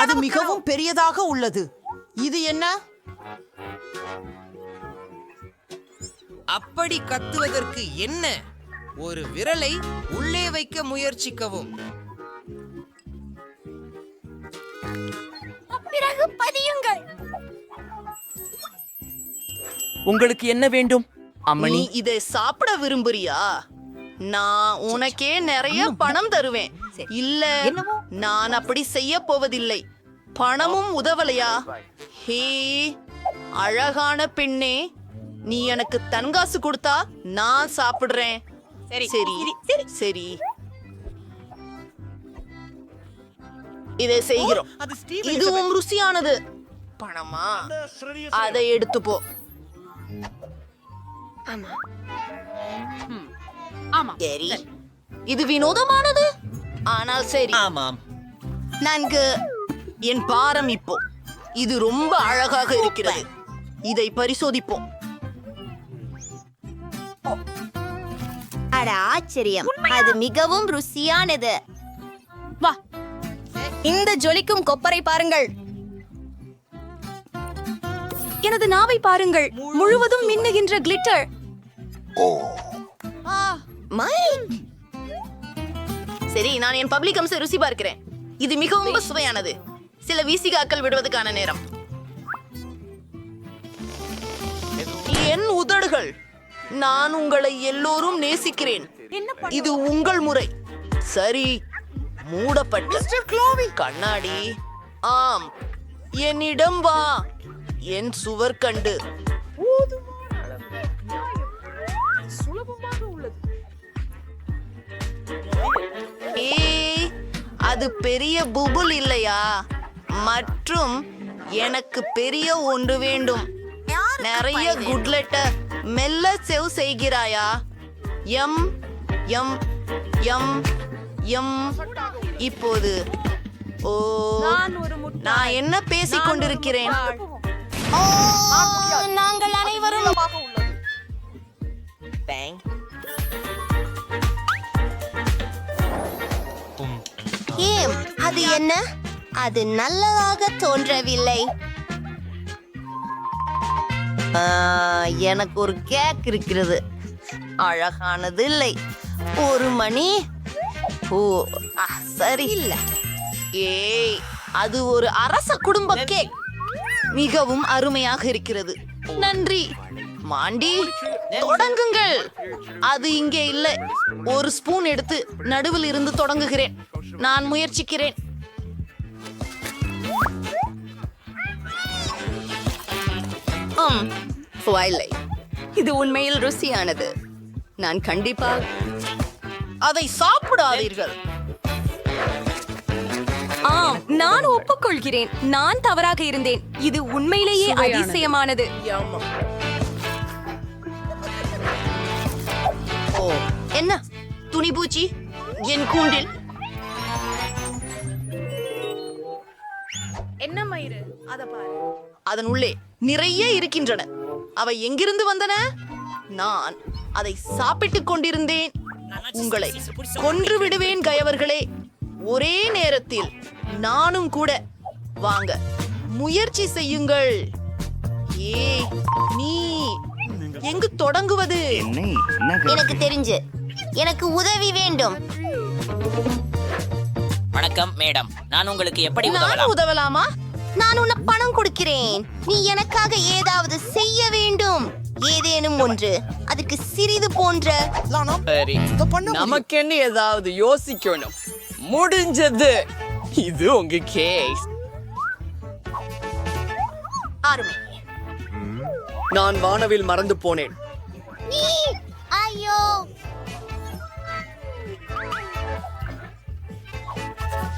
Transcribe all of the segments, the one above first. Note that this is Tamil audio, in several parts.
அது மிகவும் பெரியதாக உள்ளது. இது என்ன? அப்படி கத்துவதற்கு என்ன? ஒரு விரலை உள்ளே வைக்க முயற்சிக்கவும். பிறகு பதியுங்கள். உங்களுக்கு என்ன வேண்டும்? அம்மணி. இதை சாப்பிட விரும்புறியா? நான் உனக்கே நிறைய பணம் தருவேன். இல்ல நான் அப்படி செய்ய போவதில்லை. பணமும் உதவலையா? ஹே அழகான பெண்ணே நீ எனக்கு தன்காசு கொடுத்தா நான் சாப்பிடுறேன். சரி சரி சரி. இதை செய்கிறோம். இதுவும் ருசியானது. பணமா? அதை எடுத்து போ. சரி. இது வினோதமானது? ஆனால் சரி. ஆமாம். நன்கு. என் பாரம் இப்போ. இது ரொம்ப அழகாக இருக்கிறது. இதை பரிசோதிப்போம். அட ஆச்சரியம். அது மிகவும் ருசியானது. வா. இந்த ஜொலிக்கும் கொப்பரை பாருங்கள். எனது நாவை பாருங்கள். முழுவதும் மின்னுகின்ற கிளிட்டர் மைக். சரி நான் என் பப்ளிக் அம்ச ருசி பார்க்கிறேன். இது மிகவும் சுவையானது. சில வீசிகாக்கள் விடுவதற்கான நேரம். என் உதடுகள் நான் உங்களை எல்லோரும் நேசிக்கிறேன். இது உங்கள் முறை. சரி மூடப்பட்ட கண்ணாடி. ஆம் என்னிடம் வா. என் சுவர் கண்டு. அது பெரிய புபுல் இல்லையா? மற்றும் எனக்கு பெரிய ஒன்று வேண்டும். நிறைய குட்லெட்ட மெல்ல செவ் செய்கிறாயா? எம் எம் எம் எம். இப்போது ஓ நான் என்ன பேசிக் கொண்டிருக்கிறேன்? நாங்கள் அனைவரும் ஏம் அது என்ன? அது நல்லதாக தோன்றவில்லை. எனக்கு ஒரு கேக் இருக்கிறது. அழகானது இல்லை ஒரு மணி. ஓ சரி. இல்ல. ஏய் அது ஒரு அரச குடும்ப கேக். மிகவும் அருமையாக இருக்கிறது. நன்றி. மாண்டி தொடங்குங்கள். அது இங்கே இல்லை. ஒரு ஸ்பூன் எடுத்து நடுவில் இருந்து தொடங்குகிறேன். நான் முயற்சிக்கிறேன். இது உண்மையில் ருசியானது. நான் கண்டிப்பா அதை சாப்பிடாதீர்கள். ஆம் நான் ஒப்புக்கொள்கிறேன். நான் தவறாக இருந்தேன். இது உண்மையிலேயே அதிசயமானது. என்ன? துணிபூச்சி? என் கூண்டில்? அதன் உள்ளே நிறைய இருக்கின்றன. அவை எங்கிருந்து வந்தன? நான் அதை சாப்பிட்டுக் கொண்டிருந்தேன். உங்களை கொன்று விடுவேன் கயவர்களே. ஒரே நேரத்தில் நானும் கூட. வாங்க முயற்சி செய்யுங்கள். ஏ நீ எங்கு தொடங்குவது? எனக்கு தெரிஞ்சு எனக்கு உதவி வேண்டும். வணக்கம் மேடம். நான் உங்களுக்கு எப்படி உதவலாமா? நான் உன்ன பணம் கொடுக்கிறேன். நீ எனக்காக ஏதாவது செய்ய வேண்டும். ஏதேனும் ஒன்று. அதுக்கு சிறிது போன்ற. சரி. நமக்கென்னு ஏதாவது யோசிக்கணும்? முடிஞ்சது. இது உங்க கேஸ் ஆரம்பி நான் வானவில் மறந்து போனேன். நீ ஐயோ.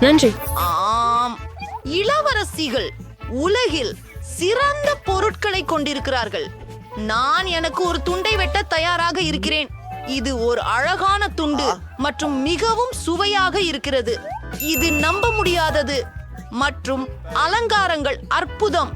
நன்றி. ஆம். இளவரசிகள் உலகில் சிறந்த பொருட்களை கொண்டிருக்கிறார்கள். நான் எனக்கு ஒரு துண்டை வெட்ட தயாராக இருக்கிறேன். இது ஒரு அழகான துண்டு மற்றும் மிகவும் சுவையாக இருக்கிறது. இது நம்ப முடியாதது மற்றும் அலங்காரங்கள் அற்புதம்.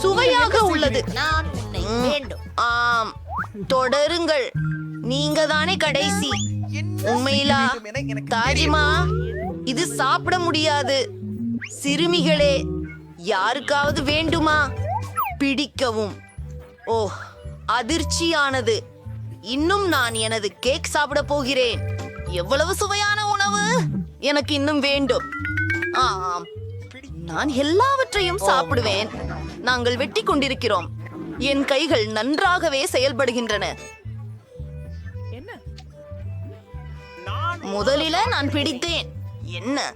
சுவையாக உள்ளது. ஆம். தொடருங்கள். நீங்க தானே கடைசி. உண்மையிலா? தாஜிமா இது சாப்பிட முடியாது. சிறுமிகளே யாருக்காவது வேண்டுமா? பிடிக்கவும். ஓ அதிர்ச்சியானது. இன்னும் நான் எனது கேக் சாப்பிட போகிறேன். எவ்வளவு சுவையான உணவு? எனக்கு இன்னும் வேண்டும். ஆம் நான் எல்லாவற்றையும் சாப்பிடுவேன். நாங்கள் வெட்டி கொண்டிருக்கிறோம். என் கைகள் நன்றாகவே செயல்படுகின்றன. முதலில நான் பிடித்தேன். என்ன?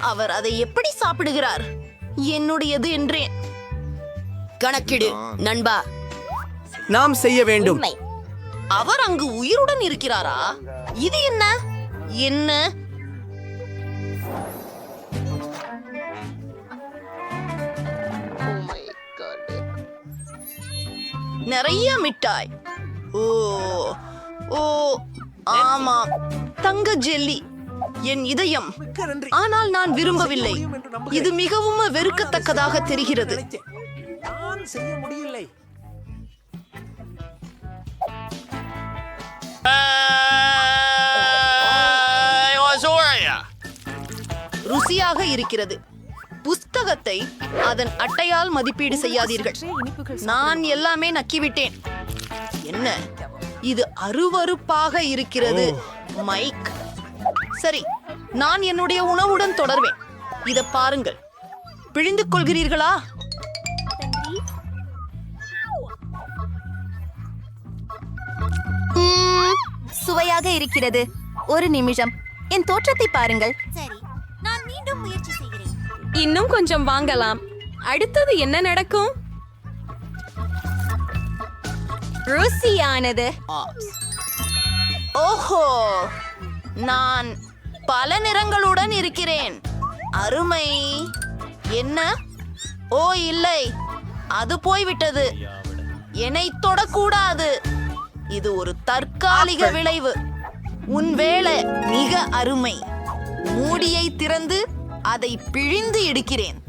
அவர் அதை எப்படி சாப்பிடுகிறார்? என்னுடையது என்றேன். கணக்கிடு நண்பா. நாம் செய்ய வேண்டும். அவர் அங்கு உயிருடன் இருக்கிறாரா? இது என்ன? என்ன? நிறைய மிட்டாய். ஓ ஓ ஆமாம். தங்க ஜெல்லி. என் இதயம். ஆனால் நான் விரும்பவில்லை. இது மிகவும் வெறுக்கத்தக்கதாக தெரிகிறது. நான் செய்ய முடியலை ருசியாக இருக்கிறது. புஸ்தகத்தை அதன் அட்டையால் மதிப்பீடு செய்யாதீர்கள். நான் எல்லாமே நக்கிவிட்டேன். என்ன? இது அருவருப்பாக இருக்கிறது. மைக். சரி நான் என்னுடைய உணவுடன் தொடர்வேன். இத பாருங்கள். பிழிந்து கொள்கிறீர்களா? சுவையாக இருக்கிறது. ஒரு நிமிஷம். என் தோற்றத்தை பாருங்கள். சரி நான் மீண்டும் முயற்சி செய்கிறேன். இன்னும் கொஞ்சம் வாங்கலாம். அடுத்தது என்ன நடக்கும்? ருசியானது. ஓஹோ நான் பல நிறங்களுடன் இருக்கிறேன். அருமை. என்ன? ஓ இல்லை. அது போய்விட்டது. என்னை தொடக்கூடாது. இது ஒரு தற்காலிக விளைவு. உன் வேலை மிக அருமை. மூடியை திறந்து அதை பிழிந்து எடுக்கிறேன்.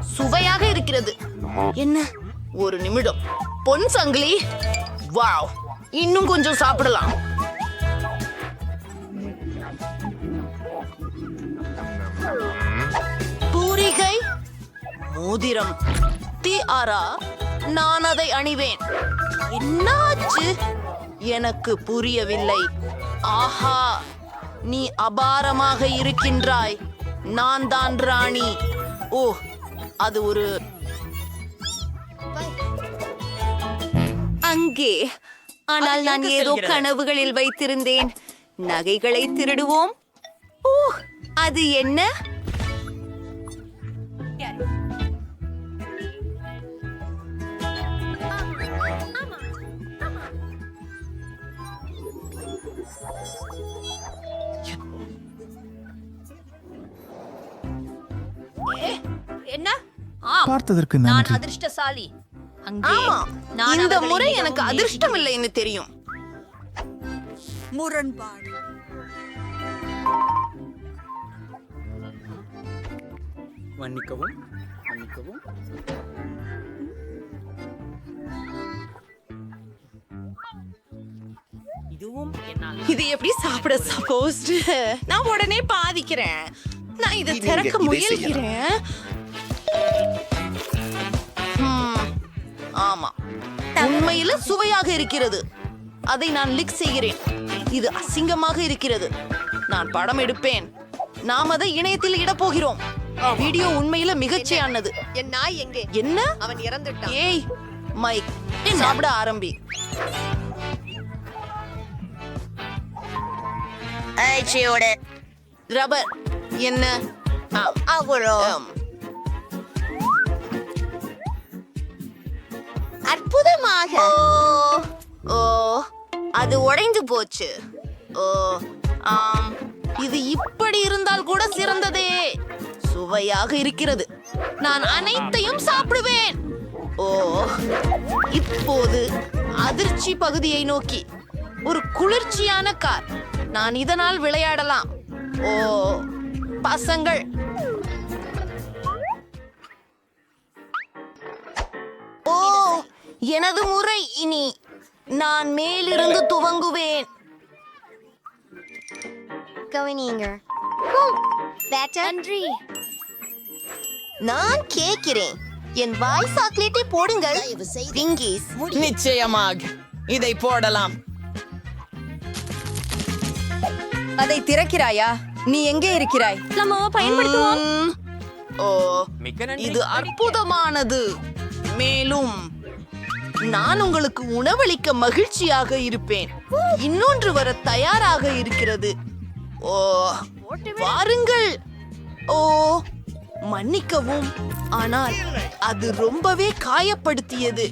சுவையாக இருக்கிறது. என்ன? ஒரு நிமிடம். பொன் சங்கிலி. வாவ். இன்னும் கொஞ்சம் சாப்பிடலாம். பூரிகை மோதிரம் தி ஆரா நான் அதை அணிவேன். என்னாச்சு? எனக்கு புரியவில்லை. ஆஹா நீ அபாரமாக இருக்கின்றாய். நான் தான் ராணி. ஓ அது ஒரு அங்கே. ஆனால் நான் ஏதோ கனவுகளில் வைத்திருந்தேன். நகைகளை திருடுவோம். ஓ அது என்ன? என்ன? பார்த்ததற்கு நான் அதிர்ஷ்டசாலி. ஆமா. இந்த முறை எனக்கு அதிர்ஷ்டம் இல்லைன்னு தெரியும். மன்னிக்கவும் மன்னிக்கவும். இதுவும் என்னால். இது எப்படி சாப்பிட சப்போஸ் நான் உடனே பாதிக்கிறேன். நான் இதை திறக்க முயல்கிறேன். ஆமா. உண்மையில சுவையாக இருக்கிறது. அதை நான் லிக் செய்கிறேன். இது அசிங்கமாக இருக்கிறது. நான் படம் எடுப்பேன். நாம் அதை இணையத்தில் இடப் போகிறோம் வீடியோ உண்மையில மிகச்சியானது. என் நாய் எங்கே? என்ன? அவன் இறந்துட்டான். ஏய் மைக். சாப்பிட ஆரம்பி. ரப்பர். என்ன? ஆம். அற்புதமாக. ஓ ஓ அது உடைந்து போச்சு. ஓ ஆம் இது இப்படி இருந்தால் கூட சிறந்ததே. சுவையாக இருக்கிறது. நான் அனைத்தையும் சாப்பிடுவேன். ஓ இப்போது அதிர்ச்சி பகுதியை நோக்கி ஒரு குளிர்ச்சியான கார். நான் இதனால் விளையாடலாம். ஓ பசங்கள் எனது முறை இனி நான் மேலிருந்து துவங்குவேன். கவனிங்க. நன்றி. நான் கேட்கிறேன். என் வாய் சாக்லேட்டை போடுங்கள். நிச்சயமாக. இதை போடலாம். அதை திறக்கிறாயா? நீ எங்கே இருக்கிறாய்? நம்ம பயன்படுத்துவோம். ஓ இது அற்புதமானது. மேலும் நான் உங்களுக்கு உணவளிக்க மகிழ்ச்சியாக இருப்பேன். இன்னொன்று வர தயாராக இருக்கிறது. ஓ வாருங்கள். ஓ மன்னிக்கவும். ஆனால் அது ரொம்பவே காயப்படுத்தியது.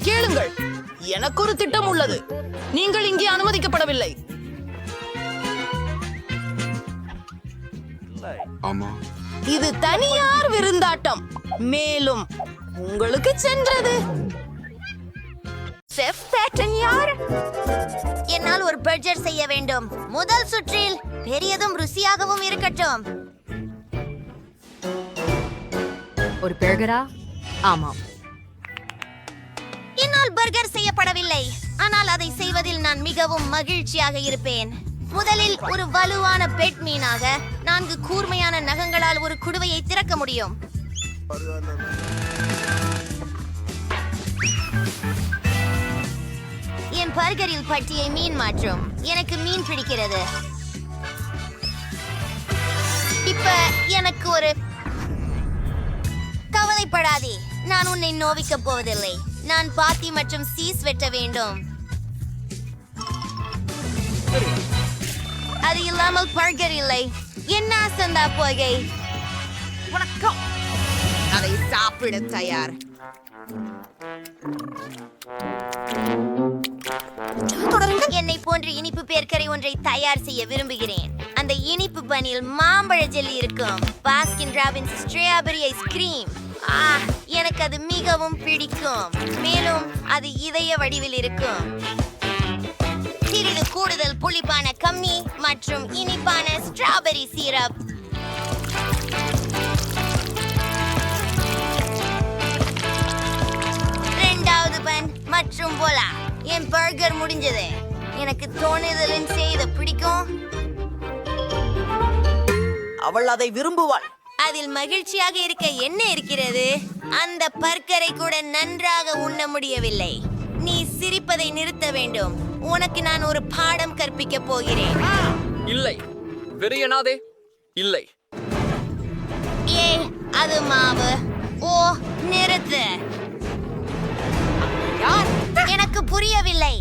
கேளுங்கள். எனக்கு ஒரு திட்டம் உள்ளது. நீங்கள் இங்கே அனுமதிக்கப்படவில்லை. இது தனியார் விருந்தாட்டம். மேலும் உங்களுக்கு சென்றது. செஃப் பேட்டன் யார்? என்னால் ஒரு பர்ஜர் செய்ய வேண்டும். முதல் சுற்றில் பெரியதும் ருசியாகவும் இருக்கட்டும். ஒரு பெர்கரா ஆமாம். என்னால் பர்கர் செய்யப்படவில்லை. ஆனால் அதை செய்வதில் நான் மிகவும் மகிழ்ச்சியாக இருப்பேன். முதலில் ஒரு வலுவான பெட் மீனாக நான்கு கூர்மையான நகங்களால் ஒரு குடுவையை திறக்க முடியும். என் பர்கரில் பட்டியை மீன் மாற்றும். எனக்கு மீன் பிடிக்கிறது. இப்ப எனக்கு ஒரு கவலைப்படாதே. நான் உன்னை நோவிக்கப் போவதில்லை. நான் பாத்தி மற்றும் சீஸ் வெட்ட வேண்டும். அது இல்லாமல் பர்கர் இல்லை என்ன சந்தா போகை? வணக்கம். அதை சாப்பிட தயார். என்னை போன்ற இனிப்பு பேர்க்கரை ஒன்றை தயார் செய்ய விரும்புகிறேன். அந்த இனிப்பு பனியில் மாம்பழ ஜெல்லி இருக்கும். பாஸ்கின் ராபின்ஸ் ஸ்ட்ராபெரி ஐஸ்கிரீம் எனக்கு அது மிகவும் பிடிக்கும். மேலும் அது இதய வடிவில் இருக்கும். சிறிது கூடுதல் புளிப்பான கம்மி மற்றும் இனிப்பான ஸ்ட்ராபெரி சீரப் ரெண்டாவது பன் மற்றும் போலா என் பர்கர் முடிஞ்சது. எனக்கு தோணுதலின் செய்த பிடிக்கும். அவள் அதை விரும்புவாள். அதில் மகிழ்ச்சியாக இருக்க என்ன இருக்கிறது? அந்த பர்கரை கூட நன்றாக உண்ண முடியவில்லை. நீ சிரிப்பதை நிறுத்த வேண்டும். உனக்கு நான் ஒரு பாடம் கற்பிக்க போகிறேன். இல்லை. வெறியனாதே இல்லை. ஏ அது மாவு. ஓ நிறுத்து. எனக்கு புரியவில்லை.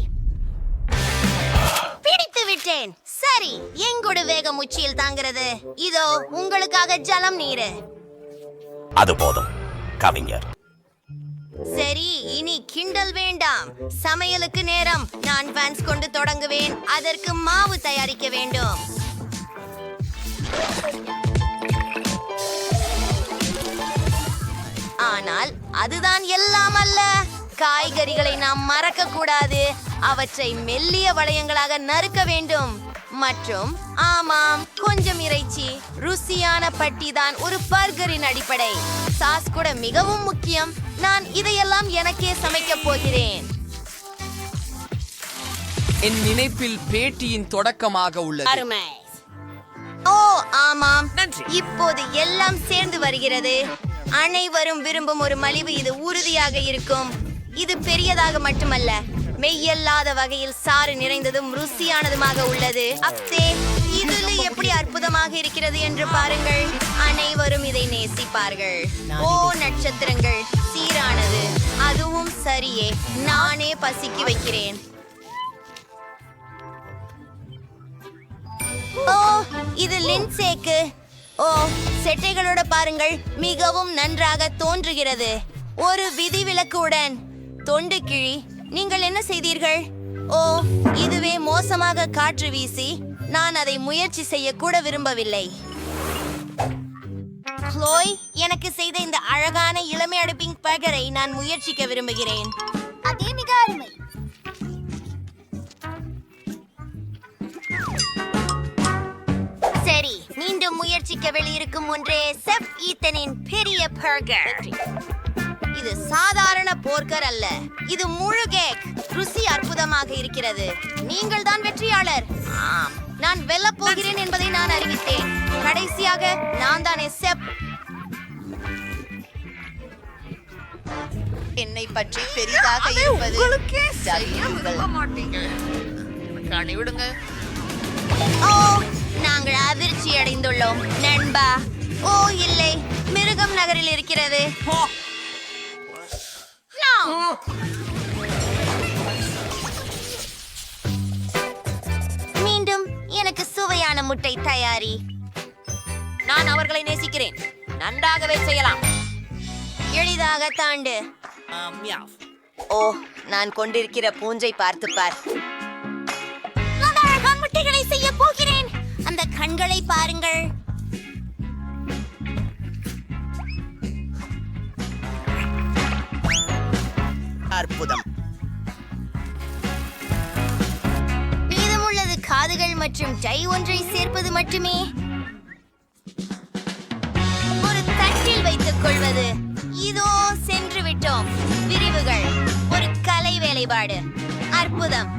பிடித்து விட்டேன். சரி எங்கூட வேகம் உச்சியில் தாங்கிறது. இதோ உங்களுக்காக ஜலம் நீரு. அது போதும் கவிஞர். சரி இனி கிண்டல் வேண்டாம். சமையலுக்கு நேரம். நான் பேன்ஸ் கொண்டு தொடங்குவேன். அதற்கு மாவு தயாரிக்க வேண்டும். ஆனால் அதுதான் எல்லாம் அல்ல. காய்கறிகளை நாம் மறக்க கூடாது அவற்றை மெல்லிய வளையங்களாக நறுக்க வேண்டும். மற்றும் ஆமாம் கொஞ்சம் இறைச்சி. ருசியான பட்டி தான் ஒரு பர்கரின் அடிப்படை. சாஸ் கூட மிகவும் முக்கியம். நான் இதையெல்லாம் எனக்கே சமைக்கப் போகிறேன். என் நினைப்பில் பேட்டியின் தொடக்கமாக உள்ளது. ஓ ஆமாம். இப்போது எல்லாம் சேர்ந்து வருகிறது. அனைவரும் விரும்பும் ஒரு மலிவு இது உறுதியாக இருக்கும். இது பெரியதாக மட்டுமல்ல மெய்யல்லாத வகையில் சாறு நிறைந்ததும் ருசியானதுமாக உள்ளது. அப்தே இதில் எப்படி அற்புதமாக இருக்கிறது என்று பாருங்கள். அனைவரும் இதை நேசிப்பார்கள். ஓ நட்சத்திரங்கள். சீரானது. அதுவும் சரியே. நானே பசிக்கு வைக்கிறேன். ஓ இது லின்சேக்கு. ஓ செட்டைகளோட பாருங்கள். மிகவும் நன்றாக தோன்றுகிறது. ஒரு விதிவிலக்குடன் தொண்டு கிழி நீங்கள் என்ன செய்தீர்கள்? ஓ இதுவே மோசமாக காற்று வீசி நான் அதை முயற்சி செய்ய கூட விரும்பவில்லை. க்ளோய் எனக்கு செய்த இந்த அழகான இளமை அடுப்பிங் பகரை நான் முயற்சிக்க விரும்புகிறேன். அதே மிக அருமை. சரி மீண்டும் முயற்சிக்க வெளியிருக்கும் ஒன்றே செப் ஈத்தனின் பெரிய பர்கர். இது சாதாரண போர்கர் அல்ல இது முழு கேக். ருசி அற்புதம் அற்புதமாக இருக்கிறது. நீங்கள் தான் வெற்றியாளர். ஆம் நான் வெல்லப் போகிறேன் என்பதை நான் அறிவித்தேன். கடைசியாக நான் தானே செப் என்னை பற்றி பெரிதாக இருப்பது ஓ நாங்கள் அதிர்ச்சி அடைந்துள்ளோம் நண்பா. ஓ இல்லை மிருகம் நகரில் இருக்கிறது. No. மீண்டும் எனக்கு சுவையான முட்டை தயாரி. நான் அவர்களை நேசிக்கிறேன். நன்றாகவே செய்யலாம். எளிதாக தாண்டு. ஓ நான் கொண்டிருக்கிற பூஞ்சை பார்த்து பார். அழகான முட்டைகளை செய்ய போகிறேன். அந்த கண்களை பாருங்கள். அற்புதம். மீதமுள்ளது காதுகள் மற்றும் டை ஒன்றை சேர்ப்பது மட்டுமே. ஒரு தட்டில் வைத்துக் கொள்வது. இதோ விட்டோம் விரிவுகள். ஒரு கலை வேலைப்பாடு அற்புதம்.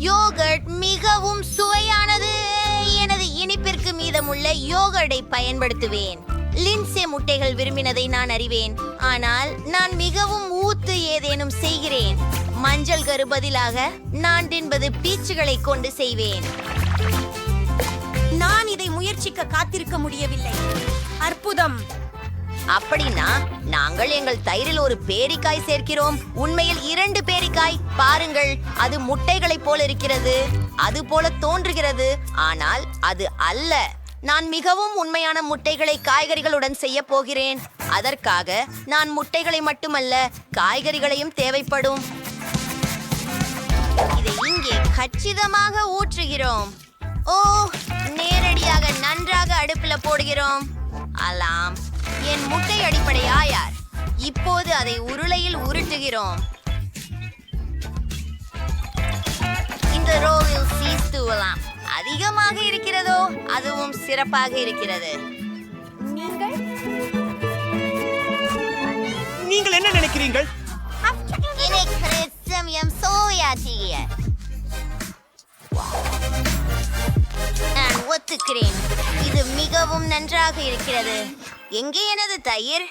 யோகர்ட் மிகவும் சுவையானது. எனது இனிப்பிற்கு மீதமுள்ள யோகர்டை பயன்படுத்துவேன். லின்சே முட்டைகள் விரும்பினதை நான் அறிவேன். ஆனால் நான் மிகவும் ஊத்து ஏதேனும் செய்கிறேன். மஞ்சள் கரு பதிலாக நான் தின்பது பீச்சுகளை கொண்டு செய்வேன். நான் இதை முயற்சிக்க காத்திருக்க முடியவில்லை. அற்புதம். அப்படின்னா நாங்கள் எங்கள் தயிரில் ஒரு பேரிக்காய் சேர்க்கிறோம். உண்மையில் இரண்டு பேரிக்காய். பாருங்கள் அது முட்டைகளைப் போல இருக்கிறது. அது போல தோன்றுகிறது. ஆனால் அது அல்ல. நான் மிகவும் உண்மையான முட்டைகளை காய்கறிகளுடன் செய்ய போகிறேன். அதற்காக நான் முட்டைகளை மட்டுமல்ல காய்கறிகளையும் தேவைப்படும். இங்கே கச்சிதமாக ஊற்றுகிறோம். ஓ நேரடியாக நன்றாக அடுப்புல போடுகிறோம். அலாம் என் முட்டை அடிப்படை ஆயார் இப்போது அதை உருளையில் உருட்டுகிறோம். இந்த ரோவில் சீஸ் தூவலாம். அதிகமாக இருக்கிறதோ அதுவும் சிறப்பாக இருக்கிறது. நீங்கள்? என்ன நினைக்கிறீர்கள்? எனக்கு சமயம் ஒத்துக்கிறேன். இது மிகவும் நன்றாக இருக்கிறது. எங்கே எனது தயிர்?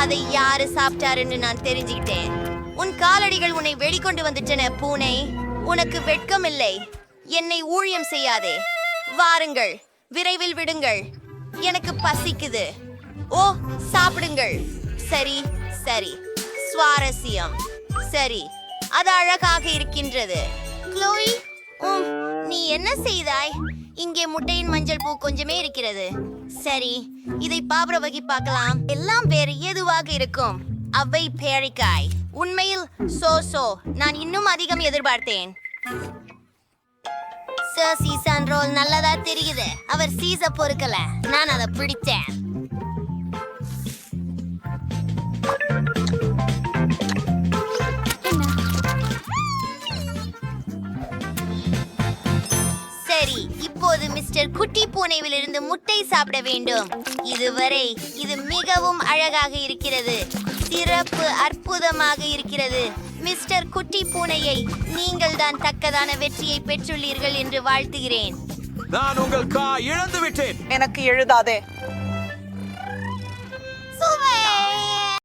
அதை யாரு சாப்பிட்டாருன்னு நான் தெரிஞ்சுக்கிட்டேன். உன் காலடிகள் உன்னை வெளிக்கொண்டு வந்துட்டன பூனை. உனக்கு வெட்கம் இல்லை என்னை ஊழியம் செய்யாதே. வாருங்கள் விரைவில் விடுங்கள். எனக்கு பசிக்குது. ஓ சாப்பிடுங்கள். சரி சரி. சுவாரஸ்யம். சரி அது அழகாக இருக்கின்றது. க்ளோயி உம், நீ என்ன செய்தாய்? இங்கே முட்டையின் மஞ்சள் பூ கொஞ்சமே இருக்கிறது. சரி இதை பாபர வகி பார்க்கலாம். எல்லாம் வேறு எதுவாக இருக்கும். அவை பேரிக்காய். உண்மையில் சோ சோ நான் இன்னும் அதிகம் எதிர்பார்த்தேன். சர் சீசான் ரோல் நல்லதா தெரியுது. அவர் சீச பொறுக்கல. நான் அதை பிடித்தேன். இப்போது மிஸ்டர் குட்டி பூனைவிலிருந்து முட்டை சாப்பிட வேண்டும். இதுவரை இது மிகவும் அழகாக இருக்கிறது. சிறப்பு அற்புதமாக இருக்கிறது. மிஸ்டர் குட்டி பூனையை நீங்கள் தான் தக்கதான வெற்றியை பெற்றுள்ளீர்கள் என்று வாழ்த்துகிறேன். நான் உங்கள் கா இழந்து விட்டேன் எனக்கு எழுதாதே.